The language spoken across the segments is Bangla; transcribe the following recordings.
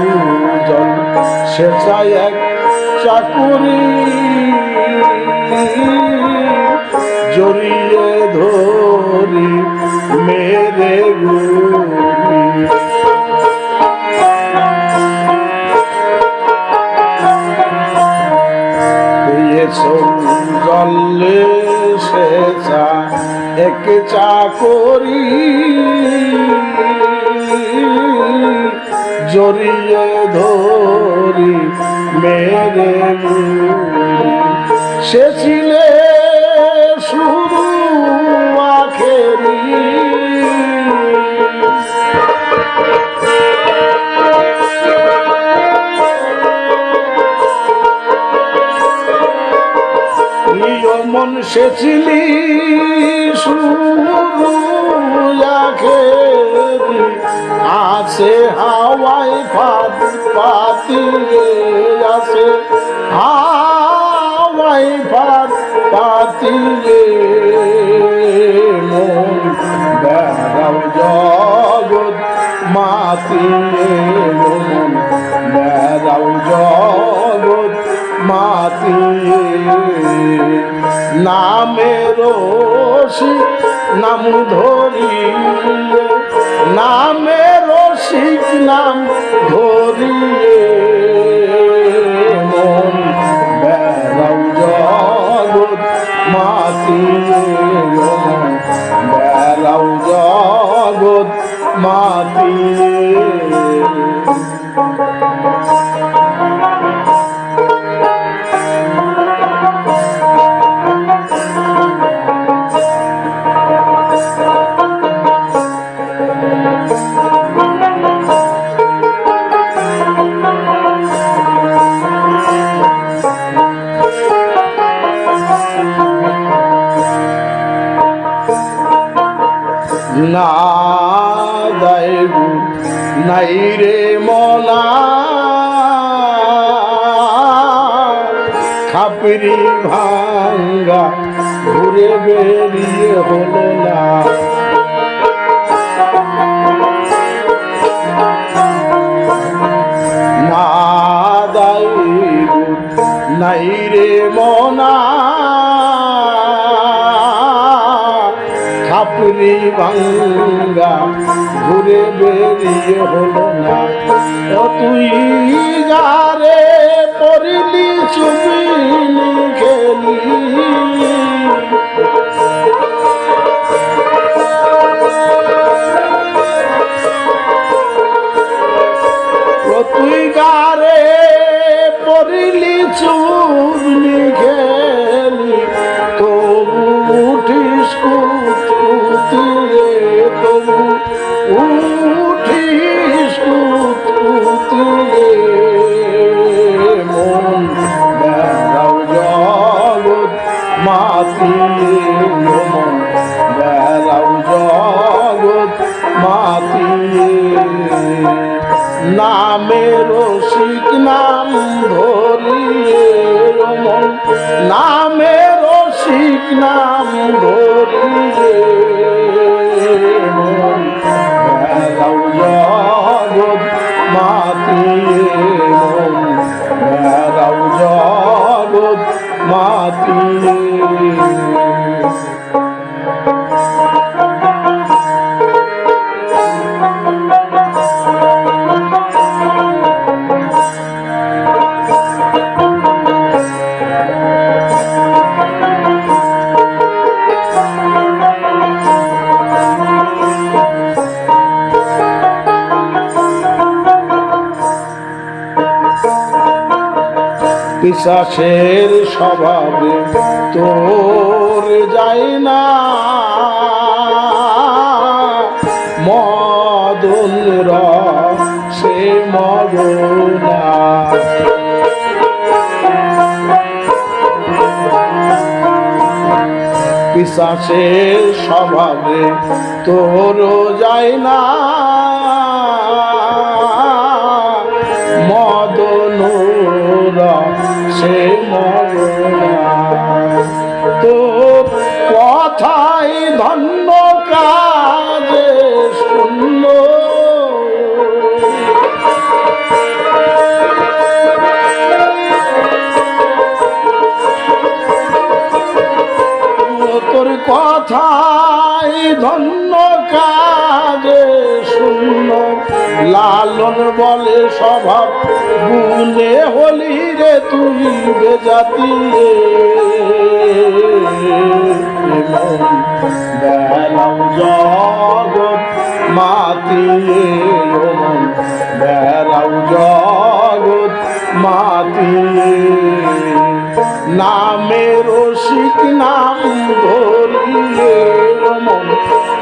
পেয়েছ জল সেচাই এক চাকুরি। জড়িয়ে ধরি মেরে জলে সেচা এক চাকরি। জড়িয়ে ধরি মেরে সে ছিলে শুরু আখেরি। নিয়মন সে ছিলি শুরু আখেরি। আছে হাওয়াই ফাত পাতিয়ে আছে। হাওয়াই ফাত পাতিয়ে মন বেড়াও জগৎ মাতিয়ে মন। বেড়াও জগৎ মাতিয়ে নামের নাম ধরিয়ে নামে নাম ধরিয়ে মন। বেড়াও জগৎ মাতিয়ে বেড়াও জগৎ মাতিয়ে মন বেড়াও জগৎ মাতিয়ে পিসাসের স্বভাবে তোর যায় না। মদন সে মদনা পিসাসের স্বভাবে তোর যায় না। কথাই ধন্য, কাজে শূন্য। তোর কথাই ধন্য, কাজে শূন্য। লালন বলে স্বভাব, গুণে হলি রে তুই বেজাতি বেলাম জগৎ মাতিয়ে ও বেড়াও জগৎ মাতিয়ে নামের রসিক নাম ধরিয়ে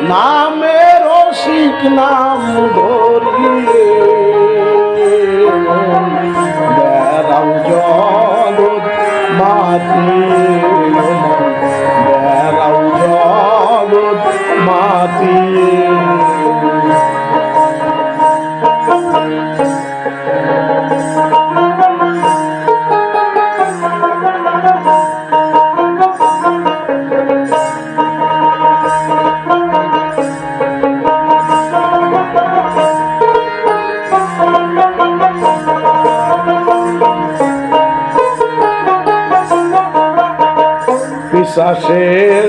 নামের রসিক নাম ধরিয়ে বেড়াও জগৎ মাতিয়ে মাতিয়ে পিসাসের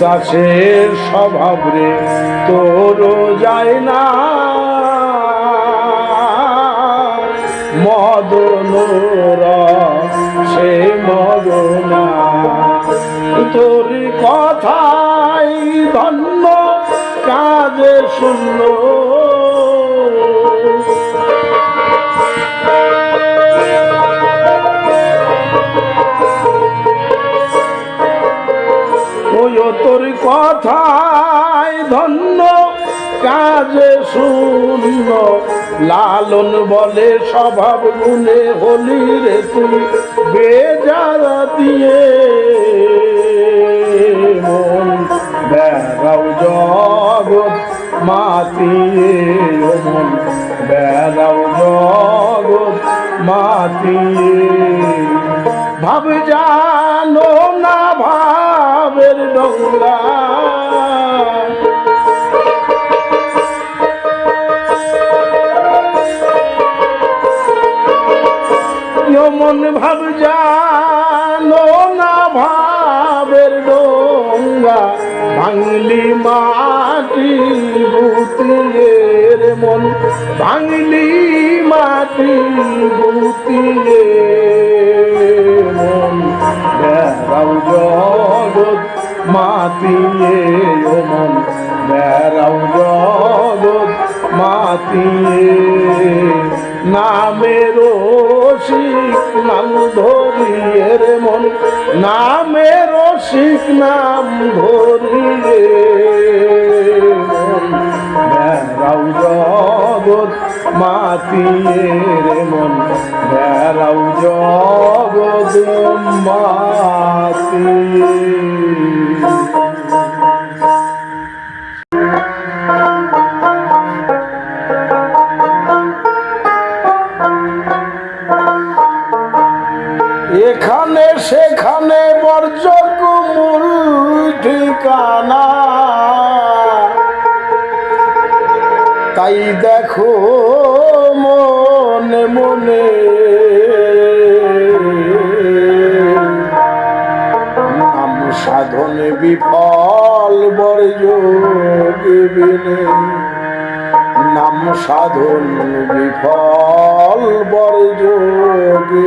পিসাসের স্বভাব রে তোর যায় না। মদন সে মদনা তোর কথাই ধন্য কাজে শূন্য। তোর কথাই ধন্য, কাজে শূন্য, লালন বলে স্বভাব গুণে হলি রে তুই, বেজারা দিয়ে মন বেড়াও জগৎ মাতিয়ে মন বেড়াও জগৎ মাতিয়ে ভাব জানো ভাবের মন ভাব জানো না ভাবের ডোঙ্গা ভাঙলি মাটি বুতিয়ে মন, ভাঙলি মাটি বুতিয়ে মন। জগৎ মাতিয়ে ও মন বেড়াও জগৎ, মাতিয়ে। নামের শিখ নাম ধরিয়ে রে মন নামের শিখ নাম ধরিয়ে। মাতিয়ে রে মন। বেড়াও জগদ মাতিয়ে। এখানে সেখানে বর্জক মূল ঠিকানা। তাই দেখো মনে। নাম সাধনে বিফল বর্যোগিবিনে নাম সাধন বিফল বর্যোগিবিনে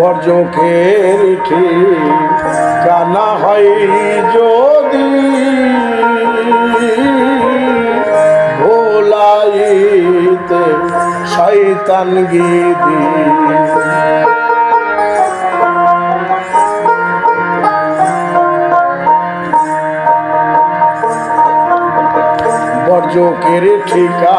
বর্জকের কানা হয় যদি ভোলাইতে শয়তান গিরি বর্জকের ঠিকা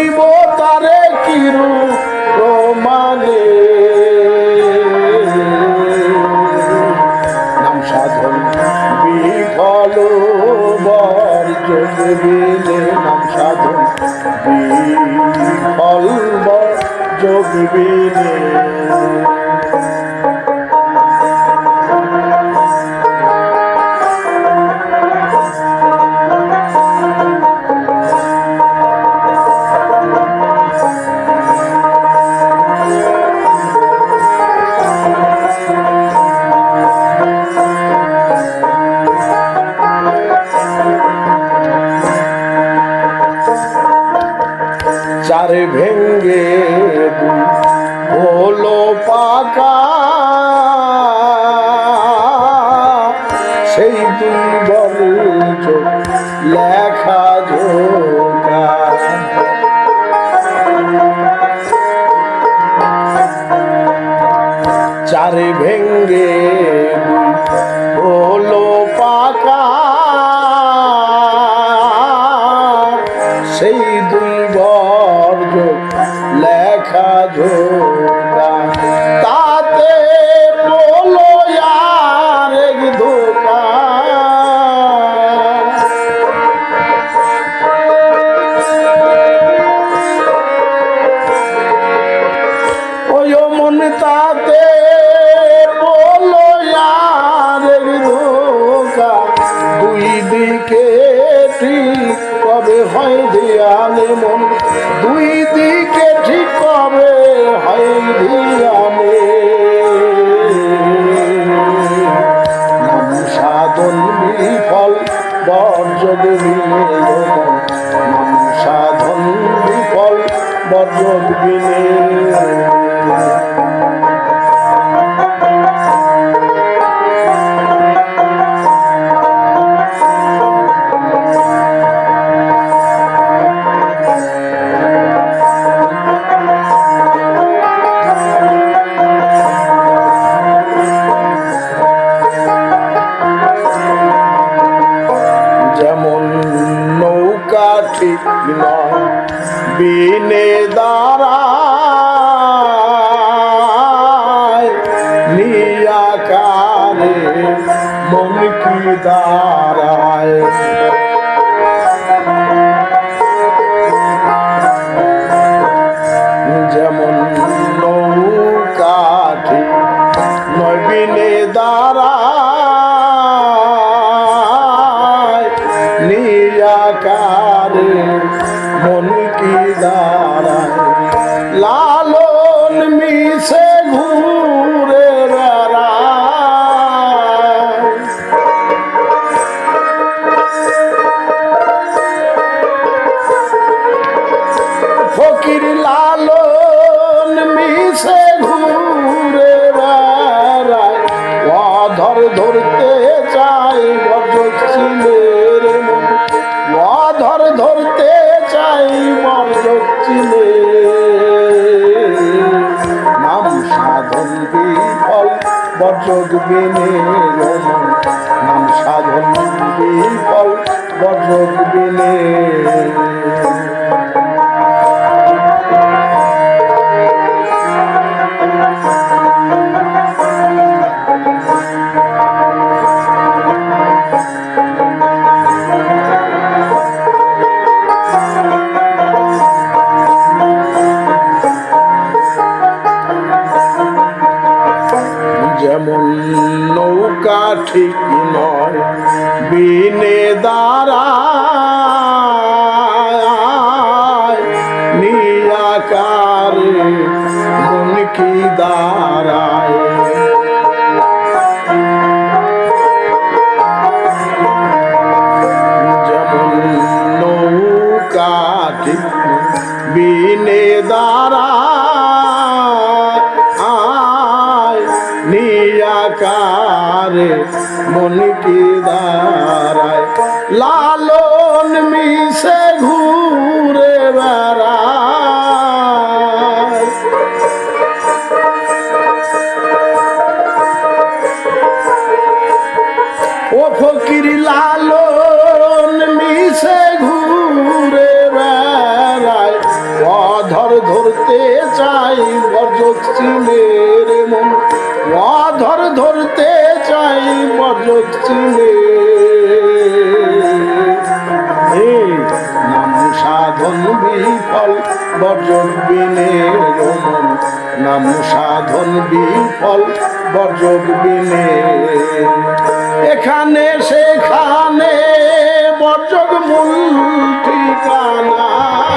পাকা সেই দুনিয়া কারে মনিকে দাঁড়ায় লাল বর্জন বিনের নাম সাধন বিফল বর্জক বিনে এখানে সেখানে বর্জক মূল ঠিকানা।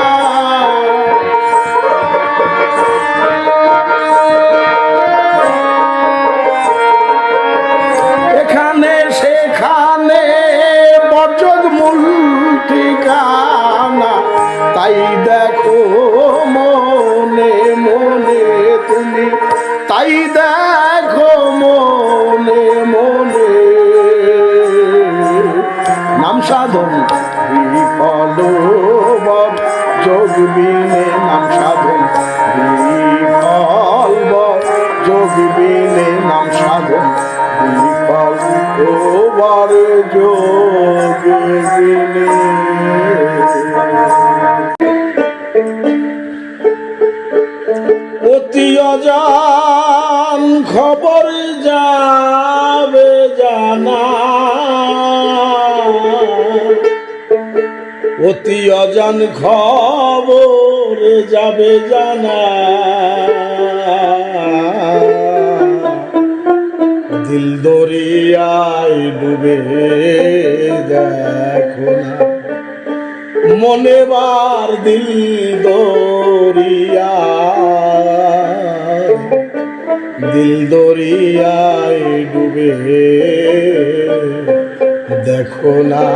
অতি অজান খবর যাবে জানা। দিল দরিয়ায় ডুবে দেখো না। মনে বার দিল দরিয়া দিল দরিয়ায় ডুবে দেখো না।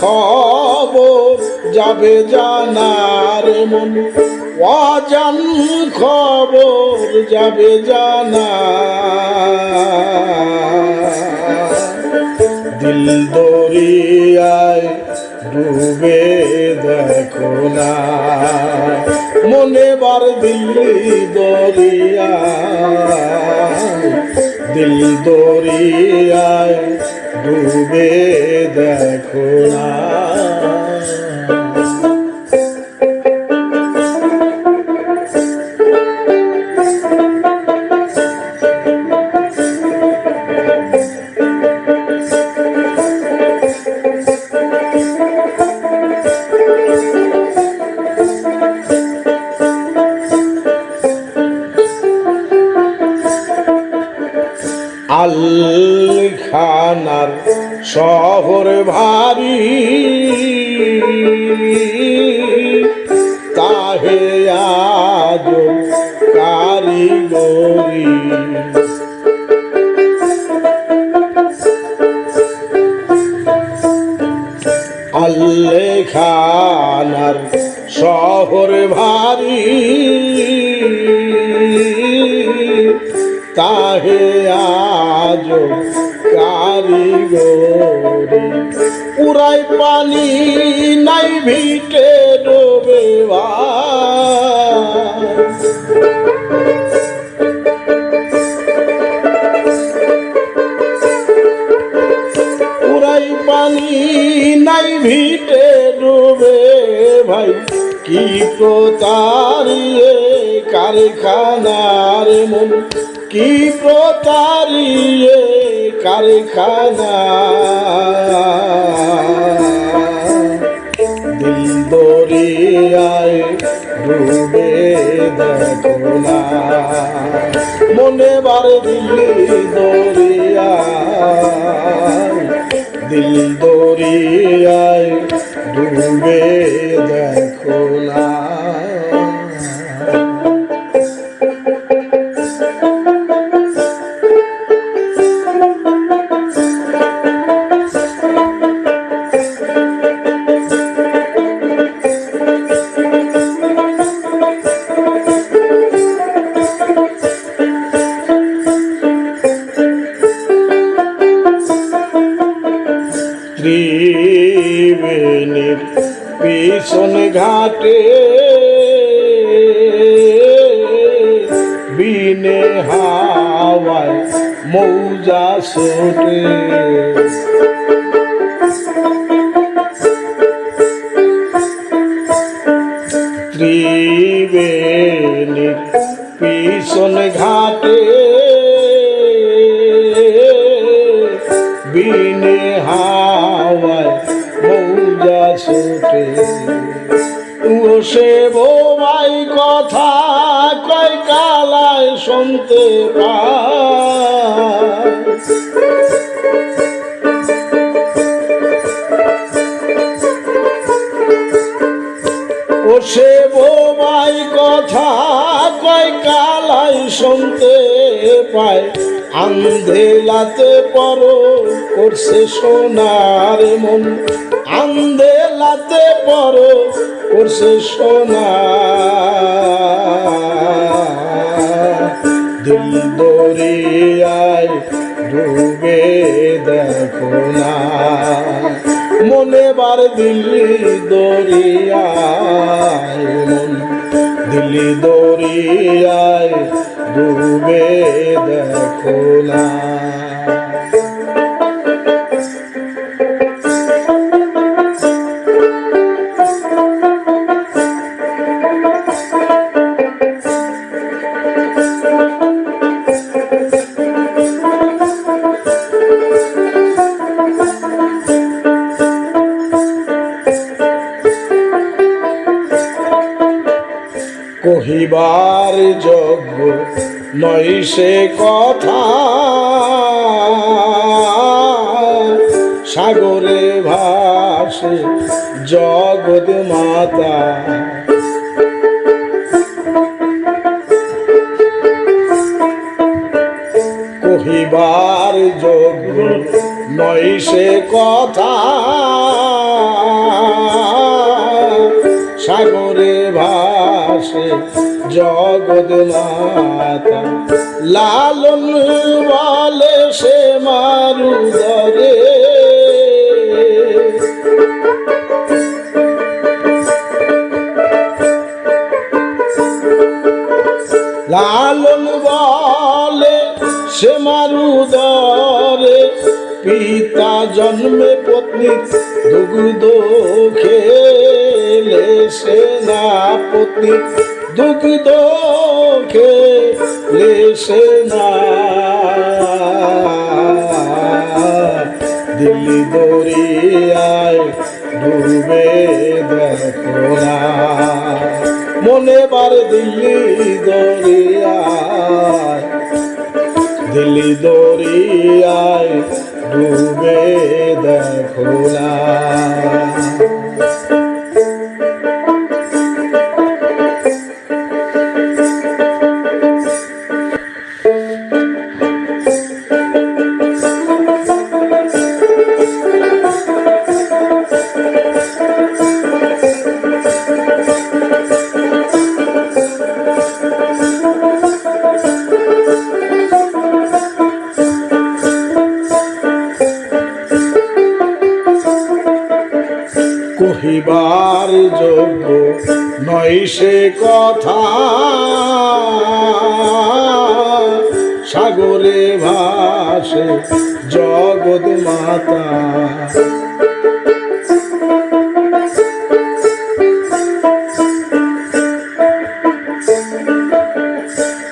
খবর যাবে জানার মন। অজান খবর যাবে জানা দিল দরিয়ায় ডুবে দেখো না। মনে বার দিল্লি দরিয়ায়। দিল দরিয়ায় ডুবে দেখো না। আলখানার শহর ভারী। তাহে আজ কারিগরি। আল্লেখানার শহর ভারী। উড়াই পানি নাই ভিটে ডোবে উড়াই পানি নাই ভিটে ডুবে ভাই। কি প্রতারিয়ে কারখানার মন কি প্রতারিয়ে কারখানা? দিল দরিয়ায় ডুবে দেখো না। মনে বার দরিয়ায়, দিল দরিয়ায় ডুবে দেখো মৌজা সোটে আন্ধেলাতে পর করছে সোনার মন। আন্ধেলাতে পর করছে সোনা দিল দরিয়ায় ডুবে দেখো না। মনে বার দিল্লি দরিয়ায় মন। দিল্লি দরিয়ায় ডুবে দেখো না। সাগরে ভাসে জগৎ মাতা। কহিবার যোগ্য নয় সে কথা। সাগরে ভাসে জগৎ মাতা। লালন বলে সে মারু ধরে সে মারু দরে। পিতা জন্মে পত্নী, দুগ্ধ খেলে সে না পত্নী দুগ্ধ খেলে সে না দিল্লি দরিয়ায় ডুবে দেখো না। মনে বার দিল্লি দরিয়ায় দিল্লি দরিয়ায় ডুবে দেখো না কথা। সাগরে ভাসে জগৎ মাতা।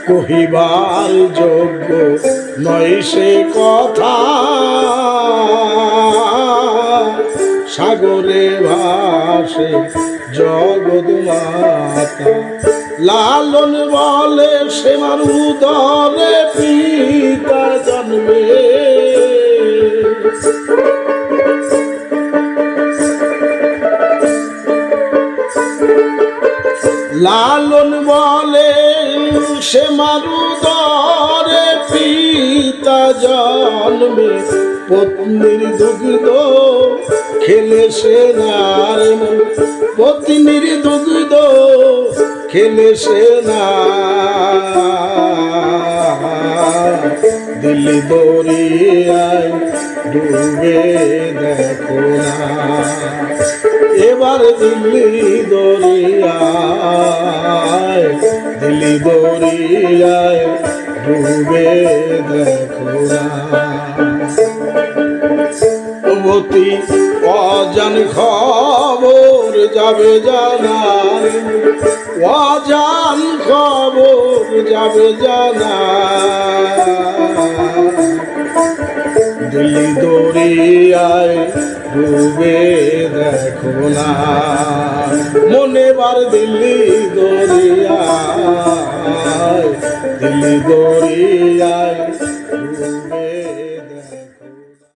কহিবার যোগ্য নয় সে কথা। সাগরে ভাসে জগৎ লালন বলে সে মারু দরে পিতা জন্মে। লালন বলে সে মারু দরে পিতা জন্মে। পত্নীর দুগ্ধ খেলে সে নার পত্নীর দুগ্ধ খেলে সে না দিল্লি দরিয়ায় ডুবে দেখো না। এবার দিল্লি দরিয়ায় দিল্লি দরিয়ায় ডুবে দেখো না। অজান খবর যাবে জানার, অজান খবর যাবে জানা দিল্লি দরিয়ায় ডুবে দেখো না, মনে বার দিল্লি দরিয়ায় দিল্লি দরিয়ায়